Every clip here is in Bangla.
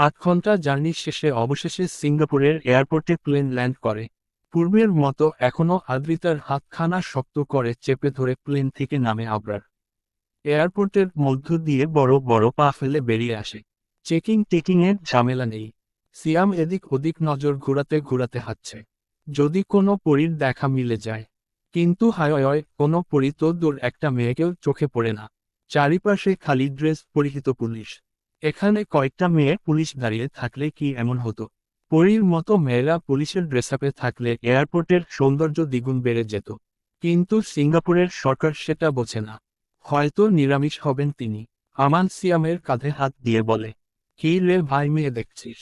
আট ঘণ্টা জার্নি শেষে অবশেষে সিঙ্গাপুরের এয়ারপোর্টে প্লেন ল্যান্ড করে। পূর্বের মতো এখনও আদ্রিতার হাতখানা শক্ত করে চেপে ধরে প্লেন থেকে নামে আবরার। এয়ারপোর্টের মধ্য দিয়ে বড় বড় পা ফেলে বেরিয়ে আসে। চেকিং টেকিংয়ের ঝামেলা নেই। সিয়াম এদিক ওদিক নজর ঘুরাতে ঘুরাতে হাঁটছে। যদি কোনো পরীর দেখা মিলে যায়। কিন্তু হায় অয়, কোনো পরী তো দূর একটা মেয়েকেও চোখে পড়ে না। চারিপাশে খালি ড্রেস পরিহিত পুলিশ। এখানে কয়েকটা মেয়ে পুলিশ দাঁড়িয়ে থাকলে কি এমন হতো? পরীর মতো মেয়েরা পুলিশের ড্রেসআপে থাকলে এয়ারপোর্টের সৌন্দর্য দ্বিগুণ বেড়ে যেত। কিন্তু সিঙ্গাপুরের সরকার সেটা বোঝে না। হয়তো নিরামিষ হবেন তিনি। আমান সিয়ামের কাঁধে হাত দিয়ে বলে, কি রে ভাই মেয়ে দেখছিস?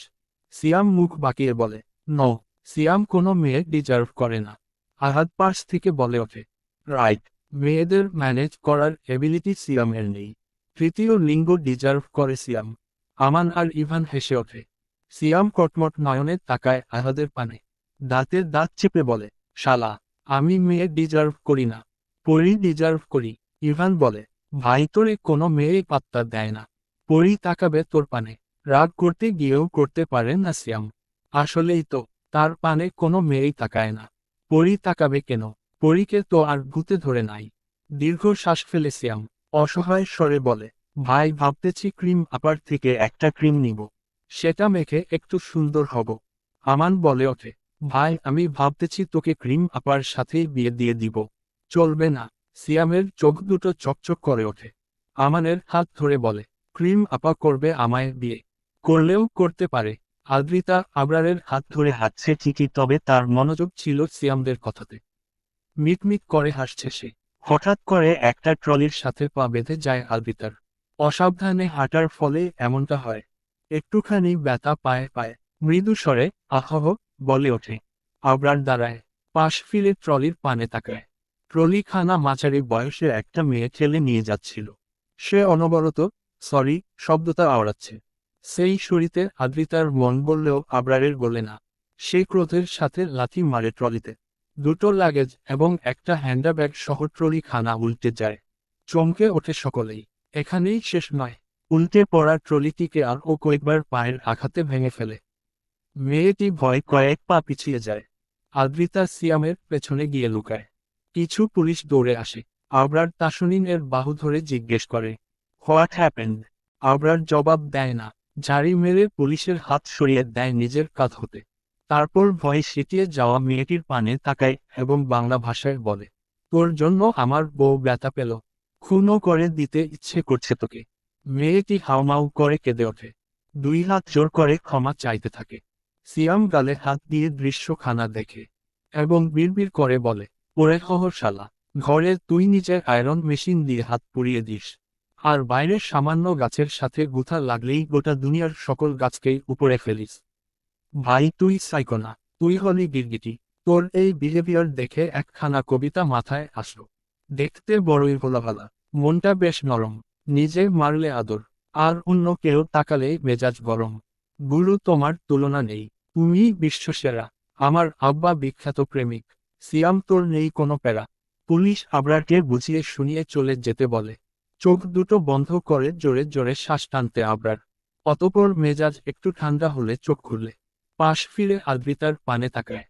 সিয়াম মুখ বাঁকিয়ে বলে, ন, সিয়াম কোনো মেয়ে ডিজার্ভ করে না। আহাদ পাশ থেকে বলে ওঠে, রাইট, মেয়েদের ম্যানেজ করার এবিলিটি সিয়ামের নেই। তৃতীয় লিঙ্গ ডিজার্ভ করে সিয়াম। আমান আর ইভান হেসে ওঠে। সিয়াম কটমট নয়নে তাকায় আহাদের পানে। দাঁতের দাঁত চেপে বলে, শালা, আমি মেয়ে ডিজার্ভ করি না। পরি ডিজার্ভ করি। ইভান বলে, ভাই, তোরে কোনো মেয়ে পাত্তা দেয় না। পরি তাকাবে তোর পানে। রাগ করতে গিয়েও করতে পারে না সিয়াম। আসলেই তো, তার পানে কোনো মেয়েই তাকায় না। পরি তাকাবে কেন? পরীকে তো আর ভূতে ধরে নাই। দীর্ঘ শ্বাস ফেলে সিয়াম। অসহায় স্বরে বলে, ভাই, ভাবতেছি ক্রিম আপার থেকে একটা ক্রিম নিব। সেটা মেখে একটু সুন্দর হব। আমান বলে ওঠে, ভাই, আমি ভাবতেছি তোকে ক্রিম আপার সাথেই বিয়ে দিয়ে দিব। চলবে না। সিয়ামের চোখ দুটো চকচক করে ওঠে। আমানের হাত ধরে বলে, ক্রিম আপা করবে আমায় বিয়ে। করলেও করতে পারে। আদ্রিতা আবরারের হাত ধরে হাঁটছে ঠিকই, তবে তার মনোযোগ ছিল সিয়ামদের কথাতে। মিটমিট করে হাসছে সে। হঠাৎ করে একটা ট্রলির সাথে পা বেঁধে যায় আদ্রিতার অসাবধানে হাঁটার ফলে এমনটা হয়। একটুখানি ব্যথা পায়ে পায়ে। মৃদু স্বরে আহহ বলে ওঠে। আবরার দাঁড়ায়। পাশ ফিরে ট্রলির পানে তাকায়। ট্রলিখানা মাঝারি বয়সে একটা মেয়ে ঠেলে নিয়ে যাচ্ছিল। সে অনবরত, সরি শব্দটা আওড়াচ্ছে। সেই শরীতে আদ্রিতার মন বললেও আবরারের বলে না। সে ক্রোধের সাথে লাথি মারে ট্রলিতে। দুটো লাগেজ এবং একটা হ্যান্ডব্যাগ সহ ট্রলি খানা উল্টে যায়। চমকে ওঠে সকলেই। এখানেই শেষ নয়। উল্টে পড়া ট্রলিটিকে আর ও কয়েকবার পায়ের আঘাতে ভেঙে ফেলে। মেয়েটি ভয় কয়েক পা পিছিয়ে যায়। আদ্রিতা সিয়ামের পেছনে গিয়ে লুকায়। কিছু পুলিশ দৌড়ে আসে। আবরার তাসনিন এর বাহু ধরে জিজ্ঞেস করে হোয়াট হ্যাপেন্ড আবরার জবাব দেয় না। ঝাড়ি মেরে পুলিশের হাত সরিয়ে দেয় নিজের কাঁধ হতে। তারপর ভয়ে সেটিয়ে যাওয়া মেয়েটির পানে তাকায় এবং বাংলা ভাষায় বলে, তোর জন্য আমার বউ ব্যথা পেল। খুনও করে দিতে ইচ্ছে করছে তোকে মেয়েটি হাউমাউ করে কেঁদে ওঠে। দুই হাত জোর করে ক্ষমা চাইতে থাকে। সিয়াম গালে হাত দিয়ে দৃশ্যখানা দেখে এবং বিড়বিড় করে বলে, ওরে হহর শালা ঘরে তুই নিজের আয়রন মেশিন দিয়ে হাত পুড়িয়ে দিস। আর বাইরের সামান্য গাছের সাথে গুথা লাগলেই গোটা দুনিয়ার সকল গাছকেই উপরে ফেলিস। ভাই, তুই সাইকোনা, তুই হলি গিরগিটি তোর এই বিহেভিয়ার দেখে একখানা কবিতা মাথায় আসলো। দেখতে বড়ই ভোলাভালা। মনটা বেশ নরম। নিজে মারলে আদর। আর অন্য কেউ তাকালেই মেজাজ গরম। গুরু, তোমার তুলনা নেই। তুমি বিশ্বসেরা। আমার আব্বা বিখ্যাত প্রেমিক। সিয়াম, তোর নেই কোনো প্যারা। পুলিশ আবরারকে বুঝিয়ে শুনিয়ে চলে যেতে বলে। চোখ দুটো বন্ধ করে জোরে জোরে শ্বাস টানতে আবরার। অতপর মেজাজ একটু ঠান্ডা হলে চোখ খুললে। পাশ ফিরে আদ্রিতার পানে তাকায়।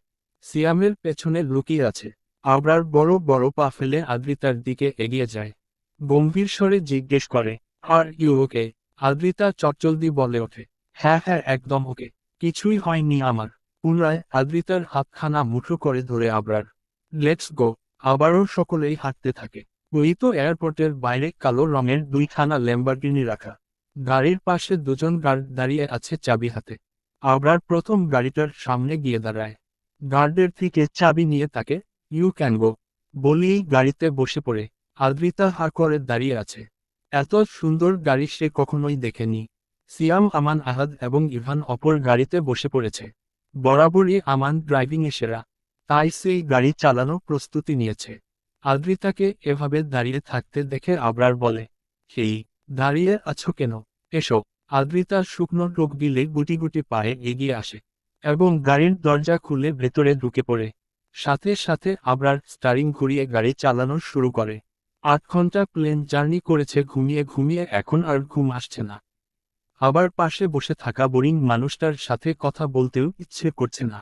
সিয়ামের পেছনে লুকিয়ে আছে। আবরার বড় বড় পা ফেলে আদ্রিতার দিকে এগিয়ে যায়। গম্ভীর স্বরে জিজ্ঞেস করে, আর ইউ ওকে? আদ্রিতা চটচলদি বলে ওঠে হ্যাঁ হ্যাঁ একদম ওকে। কিছুই হয়নি আমার। পুনরায় আদ্রিতার হাতখানা মুঠো করে ধরে আবরার। Let's go. আবারও সকলেই হাঁটতে থাকে। ওই তো এয়ারপোর্টের বাইরে কালো রঙের দুইখানা ল্যাম্বারগিনি রাখা। গাড়ির পাশে দুজন গার্ড দাঁড়িয়ে আছে চাবি হাতে। আবরার প্রথম গাড়িটার সামনে গিয়ে দাঁড়ায়। গার্ডের থেকে চাবি নিয়ে তাকে ইউ ক্যান গো বলেই গাড়িতে বসে পড়ে। আদ্রিতা হা করে দাঁড়িয়ে আছে। এত সুন্দর গাড়ি সে কখনোই দেখেনি। সিয়াম আমান আহাদ এবং ইভান অপর গাড়িতে বসে পড়েছে। বরাবরই আমান ড্রাইভিংয়ে সেরা। তাই সেই গাড়ি চালানো প্রস্তুতি নিয়েছে। আদ্রিতাকে এভাবে দাঁড়িয়ে থাকতে দেখে আবরার বলে সেই দাঁড়িয়ে আছো কেন? এসো। আদ্রিতা শুকনো রোগ গিলে গুটি গুটি পায়ে এগিয়ে আসে এবং গাড়ির দরজা খুলে ভেতরে ঢুকে পড়ে। সাথে সাথে আবরার স্টারিং ঘুরিয়ে গাড়ি চালানো শুরু করে। আট ঘণ্টা প্লেন জার্নি করেছে, ঘুমিয়ে ঘুমিয়ে এখন আর ঘুম আসছে না। আবার পাশে বসে থাকা বোরিং মানুষটার সাথে কথা বলতেও ইচ্ছে করছে না।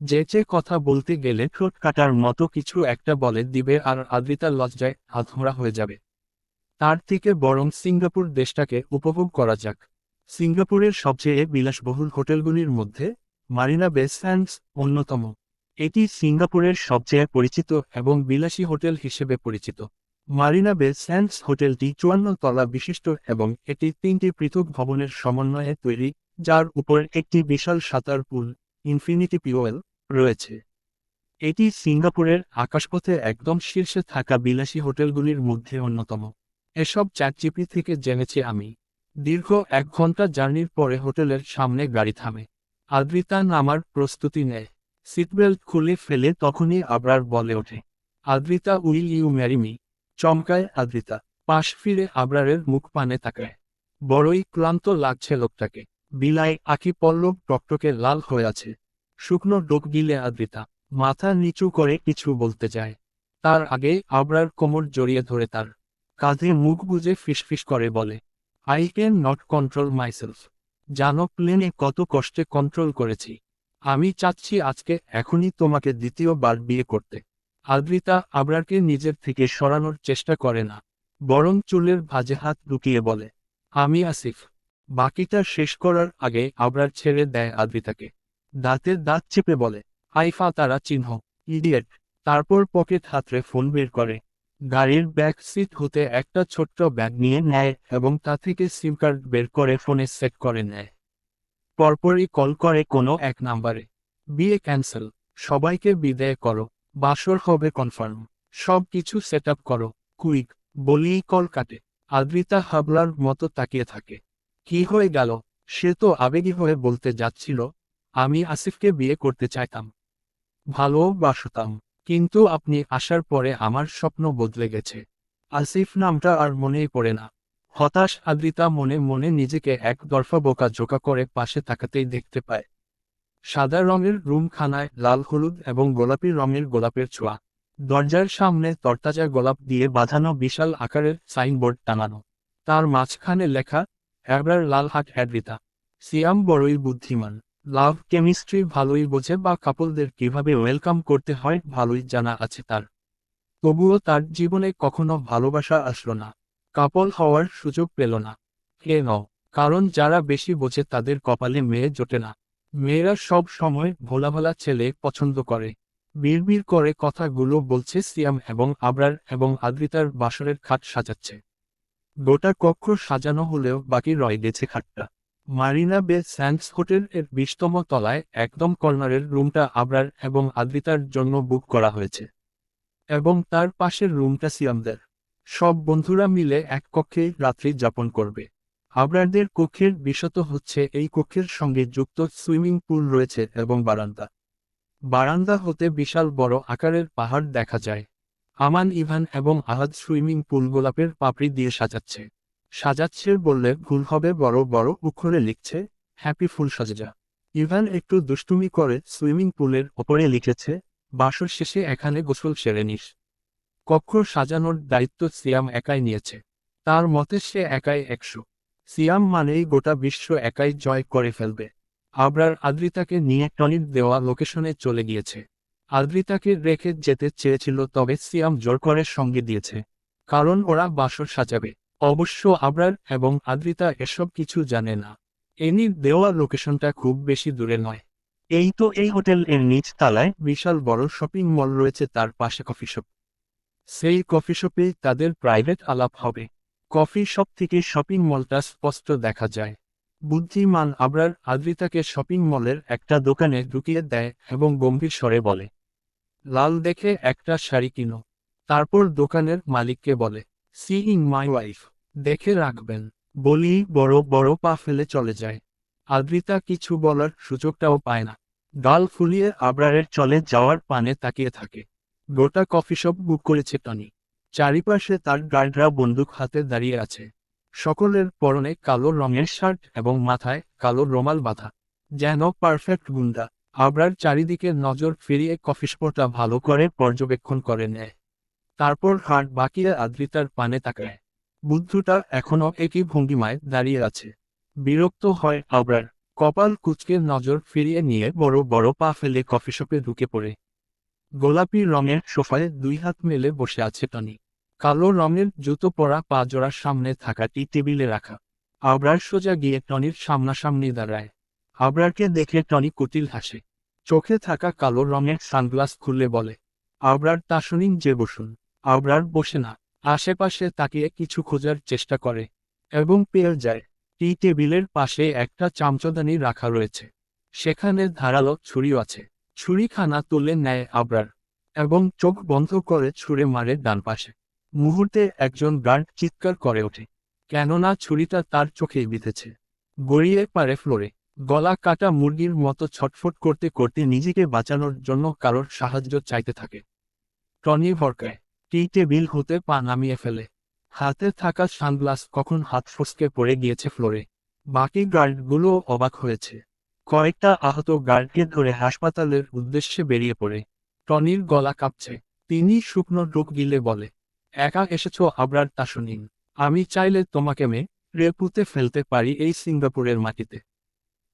যে যে কথা বলতে গেলে ঠোঁট কাটার মতো কিছু একটা বলে দিবে আর আদ্রিতার লজ্জায় আধমরা হয়ে যাবে। তার থেকে বরং সিঙ্গাপুর দেশটাকে উপভোগ করা যাক। সিঙ্গাপুরের সবচেয়ে বিলাসবহুল হোটেলগুলির মধ্যে মারিনা বে স্যান্ডস অন্যতম। এটি সিঙ্গাপুরের সবচেয়ে পরিচিত এবং বিলাসী হোটেল হিসেবে পরিচিত। মারিনা বে স্যান্ডস হোটেলটি চুয়ান্ন তলা বিশিষ্ট এবং এটি তিনটি পৃথক ভবনের সমন্বয়ে তৈরি, যার উপর একটি বিশাল সাঁতার পুল, ইনফিনিটি পিওয়েল রয়েছে। এটি সিঙ্গাপুরের আকাশপথে একদম শীর্ষে থাকা বিলাসী হোটেলগুলির মধ্যে অন্যতম। এসব চ্যাটজিপি থেকে জেনেছি আমি। দীর্ঘ এক ঘণ্টা জার্নির পরে হোটেলের সামনে গাড়ি থামে। আদ্রিতা নামার প্রস্তুতি নেয়। সিটবেল্ট খুলে ফেলে তখনই আবরার বলে ওঠে, Adrita, will you marry me? চমকায় Adrita, পাশ ফিরে আবরারের মুখ পানে তাকায়। বড়ই ক্লান্ত লাগছে লোকটাকে। বিলাই আঁকি পল্লব টকটকে লাল হয়ে আছে। শুকনো ডোক গিলে আদ্রিতা, মাথা নিচু করে কিছু বলতে যায় তার আগে আবরার কোমর জড়িয়ে ধরে তার কাঁধে মুখ বুজে ফিসফিস করে বলে I can not control myself জানো, প্লেনে কত কষ্টে কন্ট্রোল করেছি। আমি চাচ্ছি আজকে এখনই তোমাকে দ্বিতীয়বার বিয়ে করতে। আদ্রিতা আবরারকে নিজের থেকে সরানোর চেষ্টা করে না, বরং চুলের ভাজে হাত ঢুকিয়ে বলে, আমি আসিফ। বাকিটা শেষ করার আগে আবরার ছেড়ে দেয় আদ্রিতাকে। দাঁতের দাঁত চেপে বলে, আইফা তারা চিহ্ন, ইডিয়েট। তারপর পকেট হাতরে ফোন বের করে গাড়ির ব্যাক সিট হতে একটা ছোট্ট ব্যাগ নিয়ে নেয় এবং তা থেকে সিম কার্ড বের করে ফোনে সেট করে নেয়। পরপরই কল করে কোনো এক নাম্বারে বিয়ে ক্যান্সেল সবাইকে বিদায় করো, বাসর হবে কনফার্ম সব কিছু সেট আপ করো কুইক বলিই কল কাটে। আদ্রিতা হাবলার মতো তাকিয়ে থাকে। কি হয়ে গেল? সে তো আবেগী হয়ে বলতে যাচ্ছিল, আমি আসিফকে বিয়ে করতে চাইতাম। ভালোবাসতাম কিন্তু আপনি আসার পরে আমার স্বপ্ন বদলে গেছে। আসিফ নামটা আর মনেই পড়ে না। হতাশ আদ্রিতা মনে মনে নিজেকে এক দরফা বোকা জোকা করে পাশে তাকাতেই দেখতে পায়। সাদা রঙের রুমখানায় লাল হলুদ এবং গোলাপি রঙের গোলাপের ছোঁয়া। দরজার সামনে তরতাজা গোলাপ দিয়ে বাঁধানো বিশাল আকারের সাইনবোর্ড টাঙানো তার মাঝখানে লেখা এবার লালহাট অ্যাড্রিতা সিয়াম বড়ই বুদ্ধিমান। লাভ কেমিস্ট্রি ভালোই বোঝে বা কাপলদের কীভাবে ওয়েলকাম করতে হয় ভালোই জানা আছে তার। তবুও তার জীবনে কখনো ভালোবাসা আসলো না। কাপল হওয়ার সুযোগ পেল না। কেন কারণ যারা বেশি বোঝে তাদের কপালে মেয়ে জোটে না। মেয়েরা সব সময় ভোলা ভোলা ছেলে পছন্দ করে। বিড়বিড় করে কথাগুলো বলছে সিয়াম এবং আবরার এবং আদ্রিতার বাসরের খাট সাজাচ্ছে। গোটা কক্ষ সাজানো হলেও বাকি রয় গেছে খাটটা। মারিনা বে স্যান্ডস হোটেল এর বিশতম তলায় একদম কর্নারের রুমটা আবরার এবং আদ্রিতার জন্য বুক করা হয়েছে। এবং তার পাশের রুমটা সিয়ামদের। সব বন্ধুরা মিলে এক কক্ষে রাত্রি যাপন করবে। আবরারদের কক্ষের বিশত হচ্ছে এই কক্ষের সঙ্গে যুক্ত সুইমিং পুল রয়েছে এবং বারান্দা। বারান্দা হতে বিশাল বড় আকারের পাহাড় দেখা যায়। আমান ইভান এবং আহাদ সুইমিং পুল গোলাপের পাপড়ি দিয়ে সাজাচ্ছে। সাজাচ্ছে বললে ভুল হবে, বড় বড় অক্ষরে লিখছে, হ্যাপি ফুল সাজা ইভান একটু দুষ্টুমি করে সুইমিং পুলের ওপরে লিখেছে, বাসর শেষে এখানে গোসল সেরে নিস। কক্ষ সাজানোর দায়িত্ব সিয়াম একাই নিয়েছে। তার মতে সে একাই একশো। সিয়াম মানেই গোটা বিশ্ব একাই জয় করে ফেলবে। আবরার আদ্রিতাকে নিয়ে টনির দেওয়া লোকেশনে চলে গিয়েছে। আদ্রিতাকে রেখে যেতে চেয়েছিল, তবে সিয়াম জোর করে সঙ্গে দিয়েছে, কারণ ওরা বাসর সাজাবে। অবশ্য আবরার এবং আদ্রিতা এসব কিছু জানে না। এনি দেওয়া লোকেশনটা খুব বেশি দূরে নয়। এই তো এই হোটেল এর নিচ তালায় বিশাল বড় শপিং মল রয়েছে তার পাশে কফি শপ সেই কফি শপে তাদের প্রাইভেট আলাপ হবে। কফি শপ থেকে শপিং মলটা স্পষ্ট দেখা যায়। বুদ্ধিমান আবরার আদ্রিতাকে শপিং মলের একটা দোকানে ঢুকিয়ে দেয় এবং গম্ভীর স্বরে বলে লাল দেখে একটা শাড়ি কিনো। তারপর দোকানের মালিককে বলে সিইং মাই ওয়াইফ দেখে রাখবেন। বলি, বড় বড় পা ফেলে চলে যায়। আদ্রিতা কিছু বলার সুযোগটাও পায় না। গাল ফুলিয়ে আবরারের চলে যাওয়ার পানে তাকিয়ে থাকে। গোটা কফি শপ বুক করেছে টনি। চারিপাশে তার গার্ডরা বন্দুক হাতে দাঁড়িয়ে আছে। সকলের পরনে কালো রঙের শার্ট এবং মাথায় কালো রোমাল বাঁধা। যেন পারফেক্ট গুন্ডা। আবরার চারিদিকে নজর ফিরিয়ে কফি শপটা ভালো করে পর্যবেক্ষণ করে নেয়। তারপর হাট বাকিয়ে আদ্রিতার পানে তাকায়। বুদ্ধটা এখনও একই ভঙ্গিমায় দাঁড়িয়ে আছে। বিরক্ত হয় আবরার কপাল কুচকে নজর ফিরিয়ে নিয়ে বড় বড় পা ফেলে কফি শপে ঢুকে পড়ে। গোলাপি রঙের সোফায় দুই হাত মেলে বসে আছে টনি। কালো রঙের জুতো পরা পা জোড়ার সামনে থাকা টি টেবিলে রাখা। আবরার সোজা গিয়ে টনির সামনাসামনি দাঁড়ায়। আবরারকে দেখে টনি কুটিল হাসে। চোখে থাকা কালো রঙের সানগ্লাস খুলে বলে আবরার তাসনিন যে বসুন আবরার বসে না। আশেপাশে তাকিয়ে কিছু খোঁজার চেষ্টা করে, এবং পেয়ে যায়। টি টেবিলের পাশে একটা চামচদানি রাখা রয়েছে। সেখানে ধারালো ছুরিও আছে। ছুরিখানা তুলে নেয় আবরার, এবং চোখ বন্ধ করে ছুঁড়ে মারে ডান পাশে। মুহূর্তে একজন গার্ড চিৎকার করে ওঠে, কেননা ছুরিটা তার চোখেই বিঁধেছে। গড়িয়ে পারে ফ্লোরে, গলা কাটা মুরগির মতো ছটফট করতে করতে নিজেকে বাঁচানোর জন্য কারোর সাহায্য চাইতে থাকে। টনি ভরকায় টি টেবিল হতে পা নামিয়ে ফেলে। হাতে থাকা সানগ্লাস কখন হাত ফসকে পড়ে গিয়েছে ফ্লোরে। বাকি গার্ডগুলো অবাক হয়েছে। কয়েকটা আহত গার্ডকে ধরে হাসপাতালের উদ্দেশ্যে বেরিয়ে পড়ে। টনির গলা কাঁপছে। তিনি শুকনো ডুক গিলে বলে, একা এসেছ আবরার তাসনিন আমি চাইলে তোমাকে মে রেপুতে ফেলতে পারি এই সিঙ্গাপুরের মাটিতে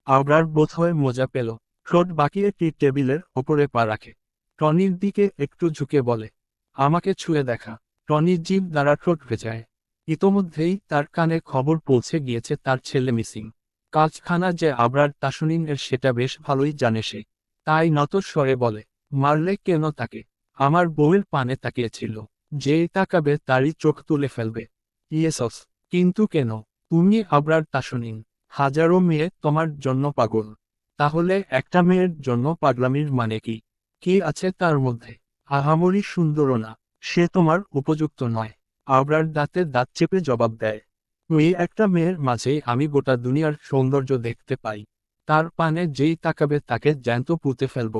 আবরার বোধহয় মজা পেল। ঠোঁট বাকিয়ে টি টেবিলের ওপরে পা রাখে। টনির দিকে একটু ঝুঁকে বলে আমাকে ছুঁয়ে দেখা। টনির জিভ দ্বারা ঠোঁট ভেজায়। ইতোমধ্যেই তার কানে খবর পৌঁছে গিয়েছে তার ছেলে মিসিং। কাজখানা যে আবরার তাসনিন এর সেটা বেশ ভালোই জানে সে। তাই নত স্বরে বলে, মারলে কেন তাকে? আমার বউয়ের পানে তাকিয়েছিল। যে তাকাবে তারই চোখ তুলে ফেলবে। ইয়েসস, কিন্তু কেন? তুমি আবরার তাসনিন হাজারো মেয়ে তোমার জন্য পাগল। তাহলে একটা মেয়ের জন্য পাগলামির মানে কি? কি আছে তার মধ্যে? আহামরি সুন্দরও না, সে তোমার উপযুক্ত নয়। আবরার দাঁতে দাঁত চেপে জবাব দেয়, ওই একটা মেয়ের মাঝে আমি গোটা দুনিয়ার সৌন্দর্য দেখতে পাই। তার পানে যেই তাকাবে তাকে জ্যান্ত পুঁতে ফেলব।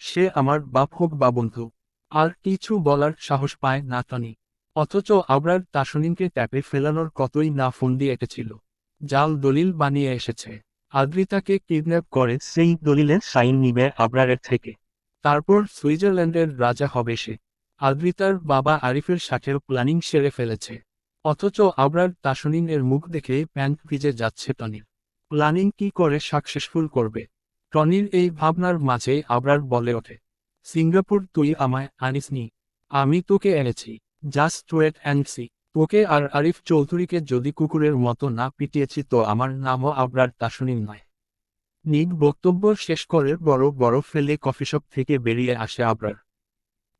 সে আমার বাপ হোক বা বন্ধু, আর কিছু বলার সাহস পায় না টনি অথচ আবরার তাসনিনকে ট্যাপে ফেলানোর কতই না ফোন দিয়ে এঁটেছিল জাল দলিল বানিয়ে এসেছে। আদ্রিতাকে কিডন্যাপ করে সেই দলিলের সাইন নিবে আবরারের থেকে। তারপর সুইজারল্যান্ডের রাজা হবে সে। আদ্রিতার বাবা আরিফের সাথেও প্ল্যানিং সেরে ফেলেছে। অথচ আবরার তাসনিনের মুখ দেখে প্যান্ট ভিজে যাচ্ছে টনির প্ল্যানিং কি করে সাকসেসফুল করবে? টনির এই ভাবনার মাঝে আবরার বলে ওঠে, সিঙ্গাপুর তুই আমায় আনিসনি আমি তোকে এনেছি। Just wait and see. তোকে আর আরিফ চৌধুরীকে যদি কুকুরের মতো না পিটিয়েছি তো আমার নামও আবরার তাসনিন নয়। নিক বক্তব্য শেষ করে বড় বড় ফেলে কফিশপ থেকে বেরিয়ে আসে আবরার।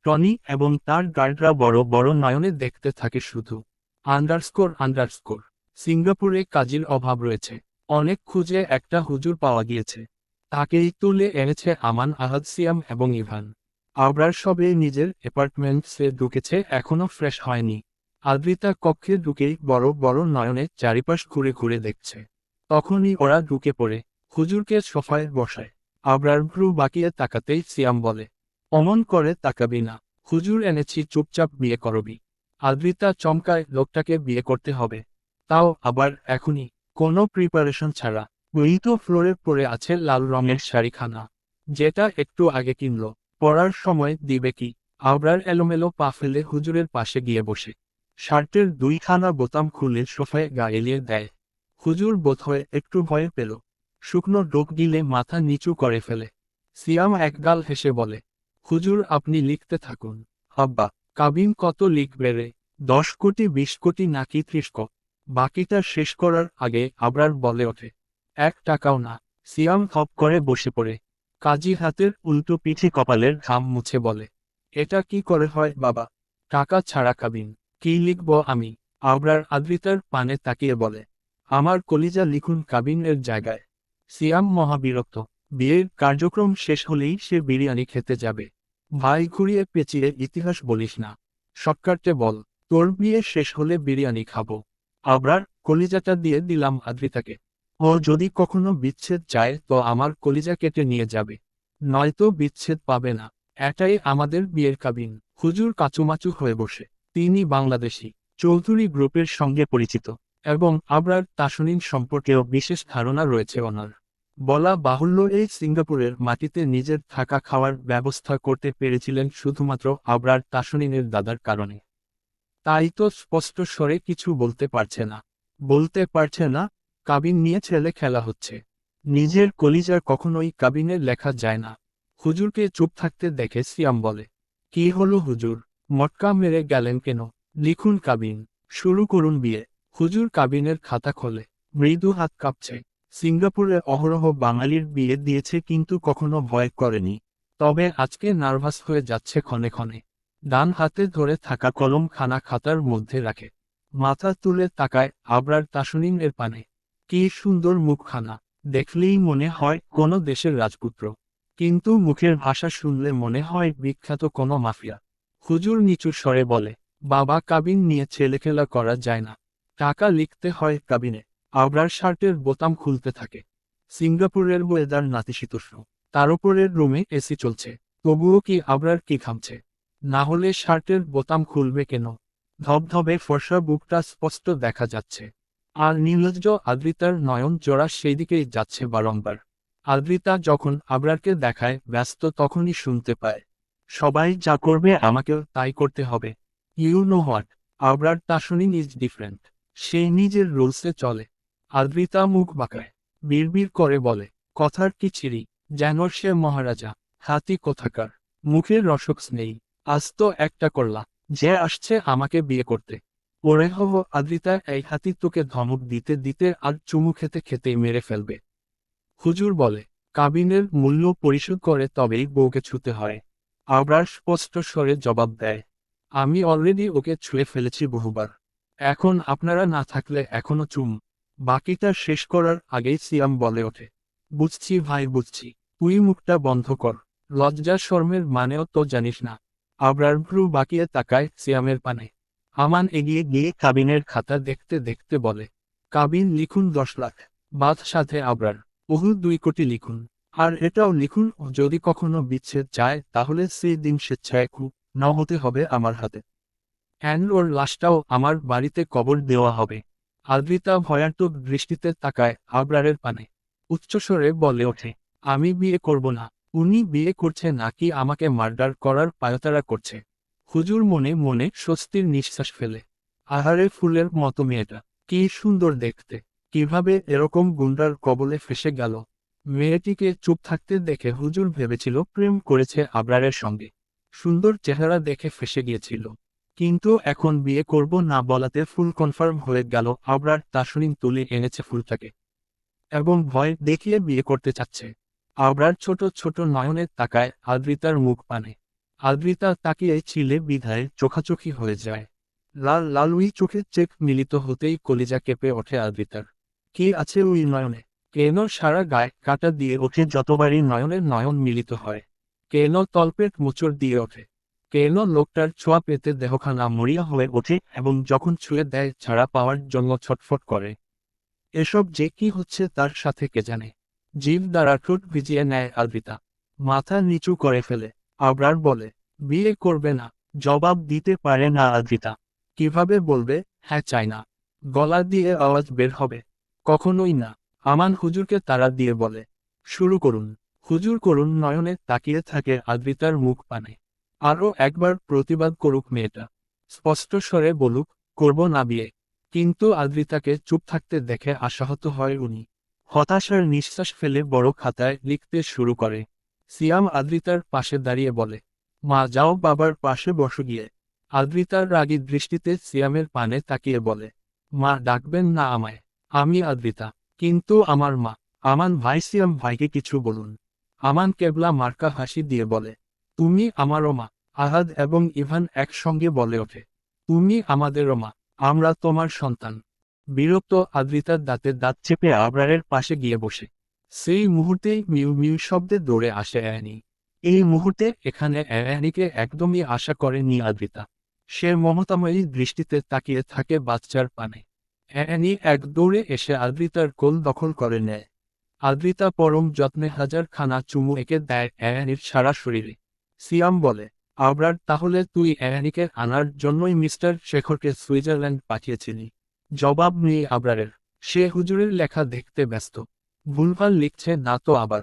টনি এবং তার গার্ডরা বড় বড় নয়নে দেখতে থাকে শুধু। Underscore underscore. সিঙ্গাপুরে কাজের অভাব রয়েছে। অনেক খুঁজে একটা হুজুর পাওয়া গিয়েছে। তাকেই তুলে এনেছে আমান, আহাদ, সিয়াম এবং ইভান। আবরার সবে নিজের অ্যাপার্টমেন্টসে ঢুকেছে, এখনও ফ্রেশ হয়নি। আদ্রিতা কক্ষে ঢুকেই বড় বড় নয়নে চারিপাশ ঘুরে ঘুরে দেখছে। তখনই ওরা ঢুকে পড়ে। হুজুরকে সোফায় বসায়। আবরার ভ্রু বাকিয়ে তাকাতেই সিয়াম বলে, অমন করে তাকাবি না। হুজুর এনেছি চুপচাপ বিয়ে করবি। আদ্রিতা চমকায় লোকটাকে বিয়ে করতে হবে। তাও আবার এখনই। কোনো প্রিপারেশন ছাড়া। ওই তো ফ্লোরে পড়ে আছে লাল রঙের শাড়িখানা। যেটা একটু আগে কিনল। পড়ার সময় দিবে কি? আবরার এলোমেলো পা ফেলে হুজুরের পাশে গিয়ে বসে। শার্টের দুইখানা বোতাম খুলে সোফায় গা এলিয়ে দেয়। হুজুর বোধহয় একটু ভয়ে পেল। শুকনো ডোক গিলে মাথা নিচু করে ফেলে। সিয়াম একগাল হেসে বলে, হুজুর, আপনি লিখতে থাকুন। আব্বা, কাবিন কত লিখবে রে? দশ কোটি, বিশ কোটি নাকি ত্রিশ ক বাকিটা শেষ করার আগে আবরার বলে ওঠে, এক টাকাও না। সিয়াম হপ করে বসে পড়ে। কাজী হাতের উল্টো পিঠে কপালের ঘাম মুছে বলে, এটা কি করে হয়, বাবা? টাকা ছাড়া, কাবিন, কি লিখব আমি? আবরার আদ্রিতার পানে তাকিয়ে বলে, আমার কলিজা লিখুন কাবিনের জায়গায়। সিয়াম মহাবিরক্ত। বিয়ের কার্যক্রম শেষ হলেই সে বিরিয়ানি খেতে যাবে। ভাই ঘুরিয়ে পেঁচিয়ে, ইতিহাস বলিস না। শর্টকাটে বল, তোর বিয়ে শেষ হলে বিরিয়ানি খাব। আবরার কলিজাটা দিয়ে দিলাম আদ্রিতাকে। ও যদি কখনো বিচ্ছেদ চায়, তো আমার কলিজা কেটে নিয়ে যাবে। নয়তো বিচ্ছেদ পাবে না। এটাই আমাদের বিয়ের কাবিন। হুজুর কাচুমাচু হয়ে বসে। তিনি বাংলাদেশি। চৌধুরী গ্রুপের সঙ্গে পরিচিত। এবং আবরার তাসনিন সম্পর্কেও বিশেষ ধারণা রয়েছে ওনার। বলা বাহুল্য এই সিঙ্গাপুরের মাটিতে নিজের থাকা খাওয়ার ব্যবস্থা করতে পেরেছিলেন শুধুমাত্র আবরার তাসনিনের দাদার কারণে। তাই তো স্পষ্ট স্বরে কিছু বলতে পারছে না। বলতে পারছে না, কাবিন নিয়ে ছেলে খেলা হচ্ছে। নিজের কলিজার কখনোই কাবিনে লেখা যায় না। হুজুরকে চুপ থাকতে দেখে সিয়াম বলে, কি হলো হুজুর? মটকা মেরে গেলেন কেন? লিখুন কাবিন, শুরু করুন বিয়ে। হুজুর কাবিনের খাতা খোলে, মৃদু হাত কাঁপছে। সিঙ্গাপুরে অহরহ বাঙালির বিয়ে দিয়েছে কিন্তু কখনো ভয় করেনি। তবে আজকে নার্ভাস হয়ে যাচ্ছে ক্ষণে ক্ষণে। ডান হাতে ধরে থাকা কলম খানা খাতার মধ্যে রাখে। মাথা তুলে তাকায় আবরার তাসনিম এর পানে। কি সুন্দর মুখখানা। দেখলেই মনে হয় কোনো দেশের রাজপুত্র। কিন্তু মুখের ভাষা শুনলে মনে হয় বিখ্যাত কোনো মাফিয়া। হুজুর নিচু স্বরে বলে, বাবা কাবিন নিয়ে ছেলেখেলা করা যায় না। টাকা লিখতে হয় কাবিনে। আবরার শার্টের বোতাম খুলতে থাকে। সিঙ্গাপুরের ওয়েদার নাতিশীতোষ্ণ। তার উপরের রুমে এসি চলছে। তবুও কি আবরার কি খামছে না হলে শার্টের বোতাম খুলবে কেন? ধবধবে ফর্সা বুকটা স্পষ্ট দেখা যাচ্ছে। আর নীলজ্জ আদ্রিতার নয়ন জোড়া সেই দিকেই যাচ্ছে বারংবার। আদ্রিতা যখন আবরারকে দেখায়, ব্যস্ত তখনই শুনতে পায়। সবাই যা করবে আমাকেও তাই করতে হবে। You know what, Abrar Tasnin is different. সে নিজের রুলসে চলে। আদ্রিতা মুখ বাঁকায়। বিড়বিড় করে বলে, কথার কি চিরি? যেন সে মহারাজা, হাতি কোথাকার? মুখের রসক নেই। আজ তো একটা করলা, যে আসছে আমাকে বিয়ে করতে। ওরে হব আদ্রিতা, এই হাতি তোকে ধমক দিতে দিতে আর চুমু খেতে খেতেই মেরে ফেলবে। হুজুর বলে, কাবিনের মূল্য পরিশোধ করে তবেই বউকে ছুতে হয়। আবরার স্পষ্ট স্বরে জবাব দেয়, আমি অলরেডি ওকে ছুঁয়ে ফেলেছি বহুবার। এখন আপনারা না থাকলে এখনও চুম। বাকিটা শেষ করার আগেই সিয়াম বলে ওঠে। বুঝছি ভাই, বুঝছি। তুই মুখটা বন্ধ কর। লজ্জা শর্মের মানেও তো জানিস না। আবরার ভ্রু বাকিয়ে তাকায় সিয়ামের পানে। আমান এগিয়ে গিয়ে কাবিনের খাতা দেখতে দেখতে বলে, কাবিন, লিখুন দশ লাখ। বাদ সাথে আবরার। বহু দুই কোটি লিখুন। আর এটাও লিখুন, যদি কখনো বিচ্ছেদ যায়, তাহলে সেই দিন স্বেচ্ছায় খুব না হতে হবে আমার হাতে। অ্যান্ড ওর লাশটাও আমার বাড়িতে কবর দেওয়া হবে। আদ্রিতা ভয়ার্তক দৃষ্টিতে তাকায় আবরারের পানে। উচ্চস্বরে বলে ওঠে, আমি বিয়ে করব না। উনি বিয়ে করছে নাকি আমাকে মার্ডার করার পায়তারা করছে? হুজুর মনে মনে স্বস্তির নিঃশ্বাস ফেলে। আহারে ফুলের মতো মেয়েটা, কি সুন্দর দেখতে। কীভাবে এরকম গুন্ডার কবলে ফেসে গেল। মেয়েটিকে চুপ থাকতে দেখে হুজুর ভেবেছিল প্রেম করেছে আবরারের সঙ্গে। সুন্দর চেহারা দেখে ফেসে গিয়েছিল। কিন্তু এখন বিয়ে করব না বলাতে ফুল কনফার্ম হয়ে গেল আবরার, তাসনিম তুলে এনেছে ফুলটাকে। এবং ভয় দেখিয়ে বিয়ে করতে চাচ্ছে। আবরার ছোট ছোট নয়নের তাকায় আদ্রিতার মুখ পানে। আদ্রিতা তাকিয়ে ছিলে বিধায় চোখাচোখি হয়ে যায়। লাল লাল উই চোখের চেক মিলিত হতেই কলিজা কেঁপে ওঠে আদ্রিতার। কি আছে উই নয়নে? কেন সারা গায়ে কাটা দিয়ে ওঠে যতবারই নয়নের নয়ন মিলিত হয়? কেন তলপেট মোচড় দিয়ে ওঠে? কেন লোকটার ছোঁয়া পেতে দেহখানা মরিয়া হয়ে ওঠে এবং যখন ছুঁয়ে দেয় ছাড়া পাওয়ার জন্য ছটফট করে। এসব যে কি হচ্ছে তার সাথে কে জানে? জীব দ্বারা ঠোঁট ভিজিয়ে নেয় আদ্রিতা মাথা নিচু করে ফেলে। আবরার বলে, বিয়ে করবে না। জবাব দিতে পারে না আদ্রিতা কীভাবে বলবে? হ্যাঁ চাই না। গলা দিয়ে আওয়াজ বের হবে। কখনোই না। আমান হুজুরকে তারা দিয়ে বলে, শুরু করুন। হুজুর করুন নয়নে তাকিয়ে থাকে আদ্রিতার মুখ পানে। আরও একবার প্রতিবাদ করুক মেয়েটা। স্পষ্ট স্বরে বলুক, করব না বিয়ে। কিন্তু আদ্রিতাকে চুপ থাকতে দেখে আশাহত হয় উনি। হতাশার নিঃশ্বাস ফেলে বড় খাতায় লিখতে শুরু করে। সিয়াম আদ্রিতার পাশে দাঁড়িয়ে বলে, মা, যাও বাবার পাশে বসো গিয়ে। আদ্রিতার রাগী দৃষ্টিতে সিয়ামের পানে তাকিয়ে বলে, মা, ডাকবেন না আমায়। আমি আদ্রিতা, কিন্তু আমার মা। আমান ভাই, সিয়াম ভাইকে কিছু বলুন। আমান কেবলা মার্কা হাসি দিয়ে বলে তুমি আমারও মা, আহাদ এবং ইভান একসঙ্গে বলে ওঠে। তুমি আমাদেরও মা, আমরা তোমার সন্তান। বিরক্ত আদ্রিতার দাঁতে দাঁত চেপে আবরারের পাশে গিয়ে বসে। সেই মুহূর্তেই মিউ মিউ শব্দে দৌড়ে আসে অ্যানি। এই মুহূর্তে এখানে অ্যানিকে একদমই আশা করেনি আদ্রিতা। সে মমতাময়ী দৃষ্টিতে তাকিয়ে থাকে বাচ্চার পানে। অ্যানি এক দৌড়ে এসে আদ্রিতার কোল দখল করে নেয়। আদ্রিতা পরম যত্নে হাজার খানা চুমু এঁকে দেয় অ্যানির সারা শরীরে। সিয়াম বলে। আবরার, তাহলে তুই অ্যানিকে আনার জন্যই মিস্টার শেখরকে সুইজারল্যান্ড পাঠিয়েছিলি? জবাব নিয়ে আবরারের। সে হুজুরের লেখা দেখতে ব্যস্ত। ভুলভাল লিখছে না তো আবার।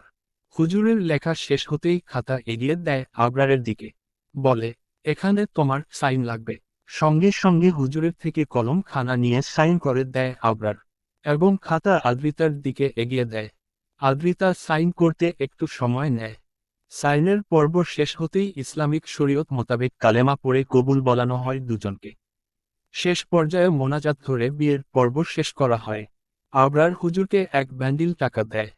হুজুরের লেখা শেষ হতেই খাতা এগিয়ে দেয় আবরারের দিকে। বলে, এখানে তোমার সাইন লাগবে। সঙ্গে সঙ্গে হুজুরের থেকে কলম খানা নিয়ে সাইন করে দেয় আবরার এবং খাতা আদ্রিতার দিকে এগিয়ে দেয়। আদ্রিতা সাইন করতে একটু সময় নেয়। সাইনের পর্ব শেষ হতেই ইসলামিক শরীয়ত মোতাবেক কালেমা পড়ে কবুল বলানো হয় দুজনকে। শেষ পর্যায়ে মোনাজাত ধরে বিয়ের পর্ব শেষ করা হয়। আবরার হুজুরকে এক ব্যান্ডিল টাকা দেয়।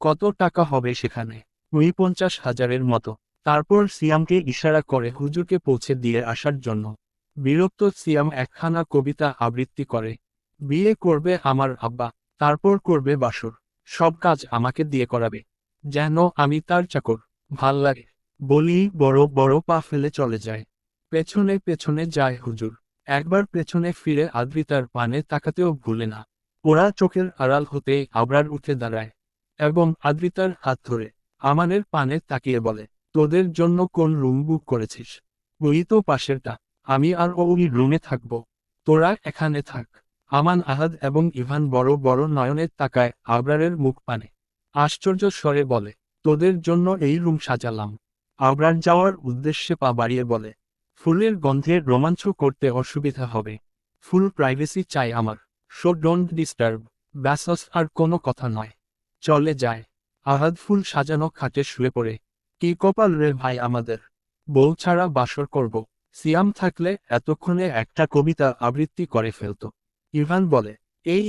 কত টাকা হবে সেখানে? ওই পঞ্চাশ হাজারের মতো। তারপর সিয়ামকে ইশারা করে হুজুরকে পৌঁছে দিয়ে আসার জন্য। বিরক্ত সিয়াম একখানা কবিতা আবৃত্তি করে। বিয়ে করবে আমার আব্বা, তারপর করবে বাসর। সব কাজ আমাকে দিয়ে করাবে। যেন আমি তার চাকর। ভালো লাগে। বলি, বড় বড় পা ফেলে চলে যায়। পেছনে পেছনে যায় হুজুর। একবার পেছনে ফিরে আদ্রিতার পানে তাকাতেও ভুলে না। ওরা চোখের আড়াল হতে আবরার উঠে দাঁড়ায় এবং আদ্রিতার হাত ধরে আমানের পানে তাকিয়ে বলে, তোদের জন্য কোন রুম বুক করেছিস? ওই তো পাশেরটা। আমি আর ওই রুমে থাকব। তোরা এখানে থাক। আমান আহাদ এবং ইভান বড় বড় নয়নের তাকায় আবরারের মুখ পানে। আশ্চর্য স্বরে বলে তোদের জন্য এই রুম সাজালাম। আবরার যাওয়ার উদ্দেশ্যে পা বাড়িয়ে বলে, ফুলের গন্ধে রোমাঞ্চ করতে অসুবিধা হবে। ফুল প্রাইভেসি চাই আমার। So don't disturb. ব্যাসস আর কোনো কথা নয়। চলে যায়। আহাদ ফুল সাজানো খাটে শুয়ে পড়ে। কি কপাল রে ভাই আমাদের। বউ ছাড়া বাসর করব। সিয়াম থাকলে এতক্ষণে একটা কবিতা আবৃত্তি করে ফেলত। ইভান বলে এই,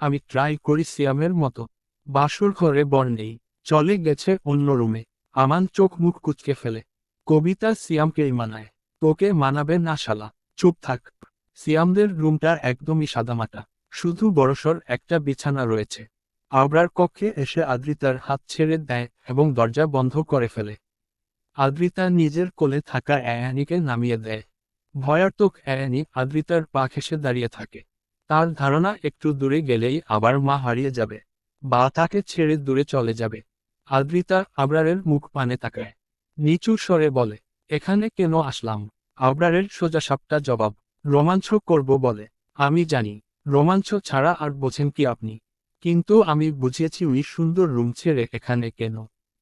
আমি ট্রাই করি সিয়ামের মতো। বাসর ঘরে বর নেই। চলে গেছে অন্য রুমে। আমান চোখ মুখ কুচকে ফেলে। কবিতা সিয়ামকেই মানায়। তোকে মানাবে না শালা। চুপ থাক। সিয়ামদের রুমটা একদমই সাদামাটা। শুধু বড়সড় একটা বিছানা রয়েছে। আবরার কক্ষে এসে আদ্রিতার হাত ছেড়ে দেয় এবং দরজা বন্ধ করে ফেলে। আদ্রিতা নিজের কোলে থাকা অ্যায়ানিকে নামিয়ে দেয়। ভয়ার্তক অ্যায়ানি আদ্রিতার পা ঘেসে দাঁড়িয়ে থাকে। তার ধারণা একটু দূরে গেলেই আবার মা হারিয়ে যাবে। বা তাকে ছেড়ে দূরে চলে যাবে। আদ্রিতা আবরারের মুখ পানে তাকায়। নিচু স্বরে বলে, এখানে কেন আসলাম? আবরারের সোজা সাপটা জবাব, রোমাঞ্চ করব বলে। আমি জানি, রোমাঞ্চ ছাড়া আর বোঝেন কি আপনি। কিন্তু আমি বুঝিয়েছি ওই সুন্দর রুম ছেড়ে এখানে কেন?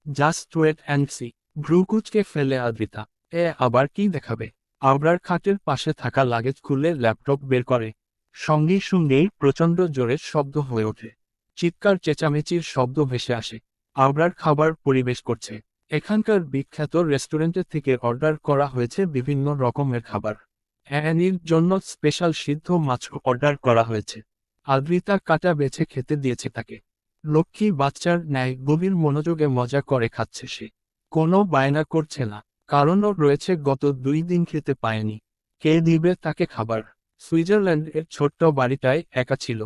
Just wait and see. ভ্রুকুচকে ফেলে আদ্রিতা, এ আবার কি দেখাবে? আবরার খাটের পাশে থাকা লাগেজ খুলে ল্যাপটপ বের করে। সঙ্গে সঙ্গেই প্রচণ্ড জোরের শব্দ হয়ে ওঠে। চিৎকার চেঁচামেচির শব্দ ভেসে আসে। আবরার খাবার পরিবেশ করছে। এখানকার বিখ্যাত রেস্টুরেন্টের থেকে অর্ডার করা হয়েছে বিভিন্ন রকমের খাবার। অ্যানির জন্য স্পেশাল সিদ্ধ মাছ অর্ডার করা হয়েছে। আদ্রিতা কাটা বেছে খেতে দিয়েছে তাকে। লক্ষ্মী বাচ্চার ন্যায় গভীর মনোযোগে মজা করে খাচ্ছে সে। কোনো বায়না করছে না, কারণও রয়েছে গত দুই দিন খেতে পায়নি। কে দিবে তাকে খাবার? সুইজারল্যান্ড এর ছোট্ট বাড়িটায় একা ছিল।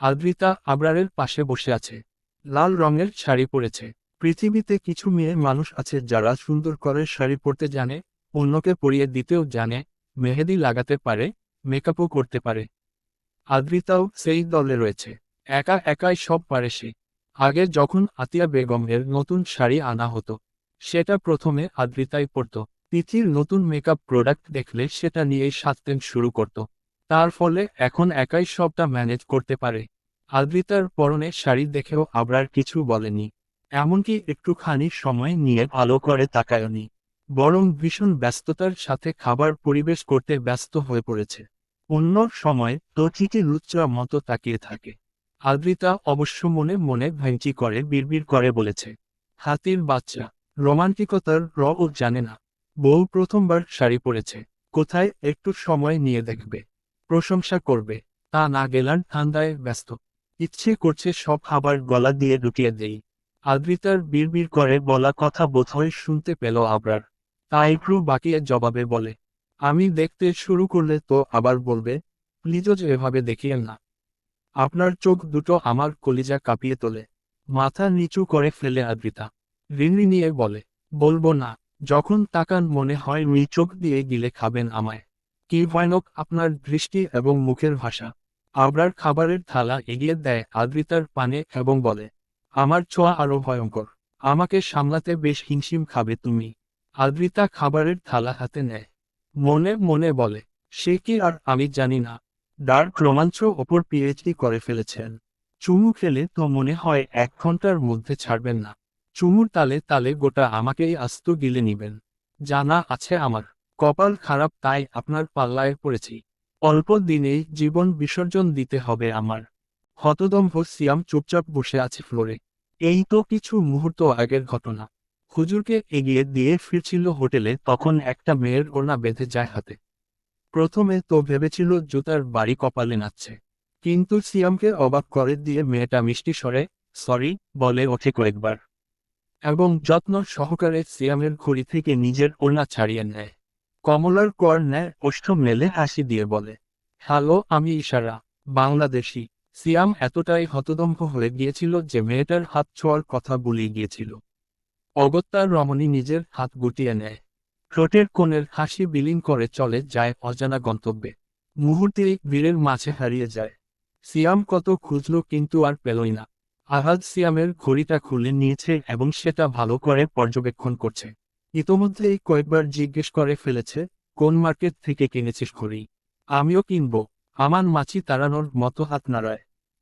আদ্রিতা আবরারের পাশে বসে আছে। লাল রঙের শাড়ি পরেছে। পৃথিবীতে কিছু মেয়ে মানুষ আছে যারা সুন্দর করে শাড়ি পরতে জানে, অন্যকে পরিয়ে দিতেও জানে, মেহেদি লাগাতে পারে, মেকআপও করতে পারে। আদ্রিতাও সেই দলে রয়েছে। একা একাই সব পারে সে। আগে যখন আতিয়া বেগমের নতুন শাড়ি আনা হতো, সেটা প্রথমে আদ্রিতাই পরত। তিথির নতুন মেকআপ প্রোডাক্ট দেখলে সেটা নিয়েই সাজতেন শুরু করত। তার ফলে এখন একাই সবটা ম্যানেজ করতে পারে। আদ্রিতার পরনে শাড়ি দেখেও আবরার কিছু বলেনি, এমনকি একটুখানি সময় নিয়ে ভালো করে তাকায়নি, বরং ভীষণ ব্যস্ততার সাথে খাবার পরিবেশ করতে ব্যস্ত হয়ে পড়েছে। অন্য সময় তো ঠিকই লুচ্চা মতো তাকিয়ে থাকে। আদ্রিতা অবশ্য মনে মনে ভেঞ্চি করে, বিড়বিড় করে বলেছে, হাতির বাচ্চা, রোমান্টিকতার র ও জানে না, বউ প্রথমবার শাড়ি পরেছে, কোথায় একটু সময় নিয়ে দেখবে, প্রশংসা করবে, তা না গেলার ঠান্ডায় ব্যস্ত। ইচ্ছে করছে সব খাবার গলা দিয়ে ঢুকিয়ে দেই। আদ্রিতার বিড়বিড় করে বলা কথা বোধহয় শুনতে পেল আবরার। তাই ভ্রু বাকিয়ে জবাবে বলে, আমি দেখতে শুরু করলে তো আবার বলবে প্লিজও যে এভাবে দেখিয়েন না। আপনার চোখ দুটো আমার কলিজা কাঁপিয়ে তোলে। মাথা নিচু করে ফেলে আদ্রিতা। রিনি নিয়ে বলে, বলব না, যখন তাকান মনে হয় উই চোখ দিয়ে গিলে খাবেন আমায়। কি ভয়ানক আপনার দৃষ্টি এবং মুখের ভাষা। আবরার খাবারের থালা এগিয়ে দেয় আদ্রিতার পানে এবং বলে, আমার ছোঁয়া আরও ভয়ঙ্কর। আমাকে সামলাতে বেশ হিমশিম খাবে তুমি। আদ্রিতা খাবারের থালা হাতে নেয়। মনে মনে বলে, সে কি আর আমি জানি না। ডার্ক রোমাঞ্চ ওপর পিএইচডি করে ফেলেছেন। চুমু খেলে তো মনে হয় এক ঘণ্টার মধ্যে ছাড়বেন না। চুমুর তালে তালে গোটা আমাকেই আস্ত গিলে নিবেন। জানা আছে আমার। কপাল খারাপ তাই আপনার পাল্লায় পড়েছি। অল্প দিনেই জীবন বিসর্জন দিতে হবে আমার। হতদম্ভ সিয়াম চুপচাপ বসে আছে ফ্লোরে। এই তো কিছু মুহূর্ত আগের ঘটনা। হুজুরকে এগিয়ে দিয়ে ফিরছিল হোটেলে তখন একটা মেয়ের ওড়না বেঁধে যায় হাতে। প্রথমে তো ভেবেছিল জুতার বাড়ি কপালে নাচছে। কিন্তু সিয়ামকে অবাক করে দিয়ে মেয়েটা মিষ্টি স্বরে, সরি, বলে ওঠে কয়েকবার। এবং যত্ন সহকারে সিয়ামের ঘড়ি থেকে নিজের ওড়না ছাড়িয়ে নেয়। কমলার কর নেয় ওষ্ঠ মেলে হাসি দিয়ে বলে, হ্যালো, আমি ইশারা, বাংলাদেশি। সিয়াম এতটাই হতদম্ভ হয়ে গিয়েছিল যে মেয়েটার হাত ছোঁয়ার কথা বলিয়ে গিয়েছিল। অগত্যার রমণী নিজের হাত গুটিয়ে নেয়। ঠোঁটের কোণের হাসি বিলীন করে চলে যায় অজানা গন্তব্যে। মুহূর্তেই ভিড়ের মাঝে হারিয়ে যায়। সিয়াম কত খুঁজল কিন্তু আর পেলই না। আহাদ সিয়ামের ঘড়িটা খুলে নিয়েছে এবং সেটা ভালো করে পর্যবেক্ষণ করছে। ইতোমধ্যেই কয়েকবার জিজ্ঞেস করে ফেলেছে, কোন মার্কেট থেকে কিনেছিস ঘড়ি? আমিও কিনব, আমার মাছি তাড়ানোর মতো হাত নাড়ায়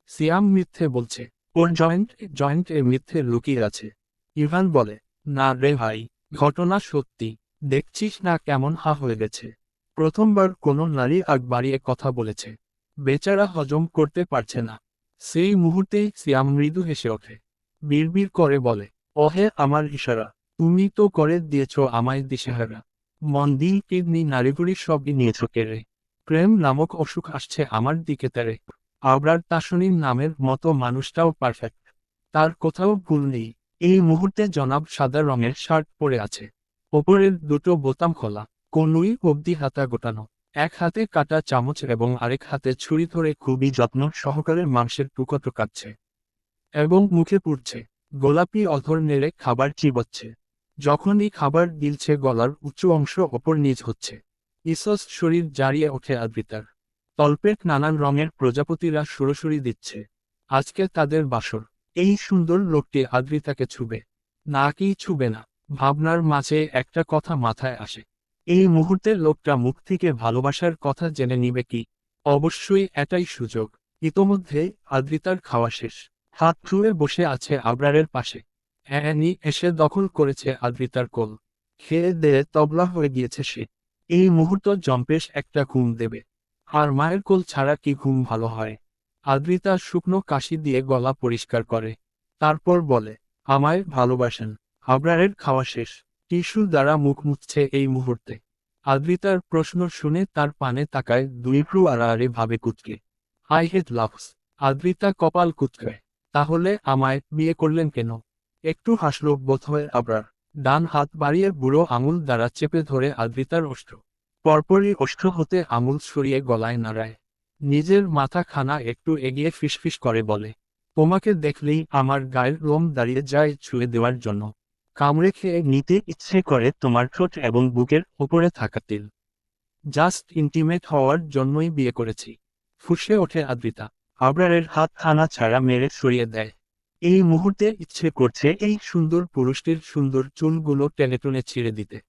সিয়াম মিথ্যে বলছে ওর জয়েন্ট? জয়েন্ট এ মিথ্যে লুকিয়ে আছে। ইভান বলে, না রে ভাই, ঘটনা সত্যি, দেখছিস না কেমন হা হয়ে গেছে? প্রথমবার কোনো নারী আগ বাড়িয়ে কথা বলেছে। বেচারা হজম করতে পারছে না। সেই মুহূর্তেই সিয়াম মৃদু হেসে ওঠে। বিড়বিড় করে বলে, ওহে, আমার ইশারা। তুমি তো করে দিয়েছ আমায় দিশেহারা। মন দিল কিডনি নারীগুড়ি সবই নিয়েছ কেড়ে প্রেম নামক অসুখ আসছে আমার দিকে তারে। আবরার তাসনির নামের মতো মানুষটাও পারফেক্ট তার কোথাও ভুল নেই। এই মুহূর্তে জনাব সাদা রঙের শার্ট পরে আছে। ওপরের দুটো বোতাম খোলা। কোনুই অবধি হাতা গোটানো। এক হাতে কাটা চামচ এবং আরেক হাতে ছুরি ধরে খুবই যত্ন সহকারে মাংসের টুকরো কাটছে। এবং মুখে পুড়ছে। গোলাপি অধর নেড়ে খাবার চিবচ্ছে। যখনই খাবার গিলছে গলার উঁচু অংশ ওপর নিচ হচ্ছে। ইসস শরীর জারিয়ে ওঠে আদ্রিতার। তলপেট নানান রঙের প্রজাপতিরা সুরসুরি দিচ্ছে। আজকে তাদের বাসর। এই সুন্দর লোকটি আদ্রিতাকে ছুবে। না কি ছুবে না, ভাবনার মাঝে একটা কথা মাথায় আসে। এই মুহূর্তে লোকটা মুখ থেকে ভালোবাসার কথা জেনে নিবে কি? অবশ্যই এটাই সুযোগ। ইতোমধ্যে আদ্রিতার খাওয়া শেষ। হাত ধুয়ে বসে আছে আবরারের পাশে। অ্যানি এসে দখল করেছে আদ্রিতার কোল। খেয়ে দেয়ে তবলা হয়ে গিয়েছে সে। এই মুহূর্ত জম্পেশ একটা ঘুম দেবে। আর মায়ের কোল ছাড়া কি ঘুম ভালো হয়? আদ্রিতা শুকনো কাশি দিয়ে গলা পরিষ্কার করে। তারপর বলে, আমায় ভালোবাসেন। আবরারের খাওয়া শেষ। টিস্যু দ্বারা মুখ মুছছে এই মুহূর্তে। আদ্রিতার প্রশ্ন শুনে তার পানে তাকায় দুই ভ্রু আড়াআড়ি ভাবে কুচকে। আই হেড লাভস আদ্রিতা কপাল কুচকায় তাহলে আমায় বিয়ে করলেন কেন? একটু হাসল বোধহয় আবরার। ডান হাত বাড়িয়ে বুড়ো আঙুল দ্বারা চেপে ধরে আদ্রিতার ওষ্ঠ পরপরই ওষ্ঠ হতে আঙুল সরিয়ে গলায় নাড়ায়। নিজের মাথা খানা একটু এগিয়ে ফিসফিস করে বলে, তোমাকে দেখলেই আমার গায়ের লোম দাঁড়িয়ে যায় ছুঁয়ে দেওয়ার জন্য। কামড়ে খেয়ে নিতে ইচ্ছে করে তোমার ঠোঁট এবং বুকের ওপরে থাকা তিল। জাস্ট ইন্টিমেট হওয়ার জন্যই বিয়ে করেছি। ফুসে ওঠে আদ্রিতা। আবরারের হাত খানা ছাড়া মেরে সরিয়ে দেয়। এই মুহূর্তে ইচ্ছে করছে এই সুন্দর পুরুষটির সুন্দর চুলগুলো টেনে ছিঁড়ে দিতে।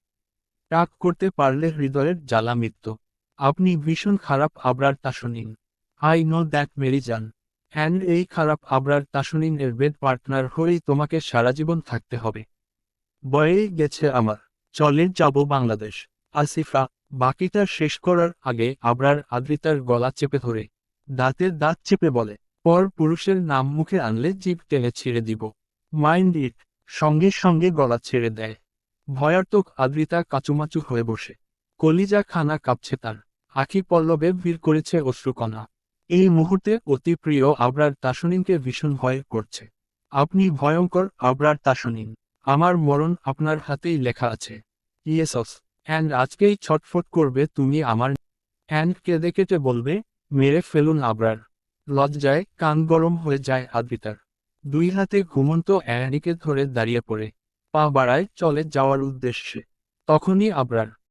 রাগ করতে পারলে হৃদয়ের জ্বালা মৃত্যু আপনি ভীষণ খারাপ Abrar Tasnin I know that Mary যান অ্যান্ড এই খারাপ আবরার তাসনিন এর বেড পার্টনার হয়েই তোমাকে সারা জীবন থাকতে হবে। বয়ে গেছে আমার। চলে যাব বাংলাদেশ। আসিফা, বাকিটা শেষ করার আগে আবরার আদ্রিতার গলা চেপে ধরে। দাঁতের দাঁত চেপে বলে পর পুরুষের নাম মুখে আনলে জিভ টেনে ছিঁড়ে দিব। মাইন্ড ইট, সঙ্গে সঙ্গে গলা ছেড়ে দেয়। ভয়ার্তক আদ্রিতা কাচুমাচু হয়ে বসে। কলিজা খানা কাঁপছে তার। আখি পল্লবে ভিড় করেছে অশ্রুকণা। এই মুহূর্তে অতি প্রিয় আবরার তাসনিনকে ভীষণ ভয় করছে। আপনি ভয়ঙ্কর আবরার তাসনিন আমার মরণ আপনার হাতেই লেখা আছে। ইয়েসস, অ্যান্ড আজকেই ছটফট করবে তুমি আমার। অ্যান্ড কেঁদে কেটে বলবে, মেরে ফেলুন আবরার। লজ্জায় কান গরম হয়ে যায় আদ্রিতার দুই হাতে ঘুমন্ত অ্যানিকে ধরে দাঁড়িয়ে পড়ে। পা বাড়ায় চলে যাওয়ার উদ্দেশ্যে। তখনই আবরার